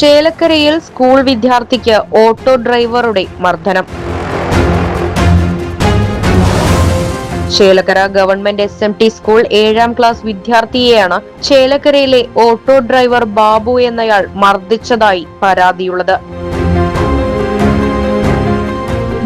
ചേലക്കരയിൽ സ്കൂൾ വിദ്യാർത്ഥിക്ക് ഓട്ടോ ഡ്രൈവറുടെ മർദ്ദനം. Chelakkara government S M T school ഏഴാം ക്ലാസ് വിദ്യാർത്ഥിയെയാണ് ചേലക്കരയിലെ ഓട്ടോ ഡ്രൈവർ ബാബു എന്നയാൾ മർദ്ദിച്ചതായി പരാതിയുള്ളത്.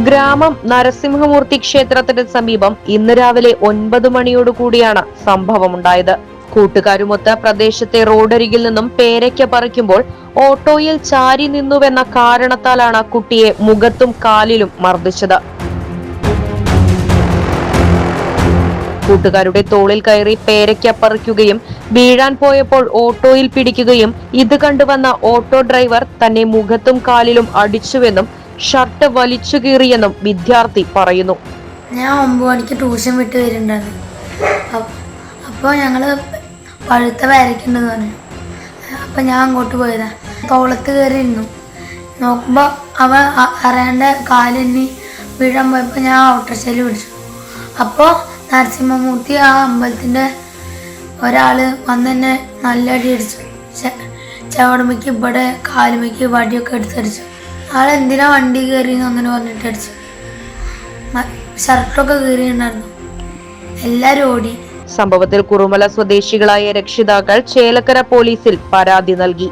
ഗ്രാമം നരസിംഹമൂർത്തി ക്ഷേത്രത്തിന് സമീപം ഇന്ന് രാവിലെ ഒൻപത് മണിയോടുകൂടിയാണ് സംഭവമുണ്ടായത്. കൂട്ടുകാരുമൊത്ത് പ്രദേശത്തെ റോഡരികിൽ നിന്നും പേരയ്ക്ക പറിക്കുമ്പോൾ ഓട്ടോയിൽ ചാരി നിന്നുവെന്ന കാരണത്താലാണ് കുട്ടിയെ മുഖത്തും കാലിലും മർദ്ദിച്ചത്. കൂട്ടുകാരുടെ തോളിൽ കയറി പേരയ്ക്ക പറിക്കുകയും വീഴാൻ പോയപ്പോൾ ഓട്ടോയിൽ പിടിക്കുകയും ഇത് കണ്ടുവന്ന ഓട്ടോ ഡ്രൈവർ തന്നെ മുഖത്തും കാലിലും അടിച്ചുവെന്നും ഷർട്ട് വലിച്ചു കീറിയെന്നും വിദ്യാർത്ഥി പറയുന്നു. ഞാൻ ഒമ്പത് മണിക്ക് ട്യൂഷൻ വിട്ട് വരുന്നുണ്ടായിരുന്നു. അപ്പോൾ ഞങ്ങൾ പഴുത്ത വരയ്ക്കുണ്ടെന്ന് പറഞ്ഞു അപ്പം ഞാൻ അങ്ങോട്ട് പോയതാ. തോളത്ത് കയറി ഇരുന്നു. നോക്കുമ്പോൾ അവ അറിയാണ്ട് കാലെണ്ണി വീഴാൻ പോയപ്പോൾ ഞാൻ ഓട്ടോറിക്ഷയിൽ പിടിച്ചു. അപ്പോൾ നരസിംഹമൂർത്തി ആ അമ്പലത്തിന്റെ ഒരാൾ വന്ന് തന്നെ നല്ല അടി അടിച്ചു. ചെ- ഇവിടെ കാലുമയ്ക്ക് വടിയൊക്കെ എടുത്തടിച്ചു ആൾ എന്തിനാ വണ്ടി കയറി അങ്ങനെ പറഞ്ഞിട്ട് അടിച്ചു? ഷർട്ടൊക്കെ കീറിയിട്ടുണ്ടായിരുന്നു. എല്ലാവരും ഓടി. സംഭവത്തിൽ കുറുമല സ്വദേശികളായ രക്ഷിതാക്കൾ ചേലക്കര പോലീസിൽ പരാതി നൽകി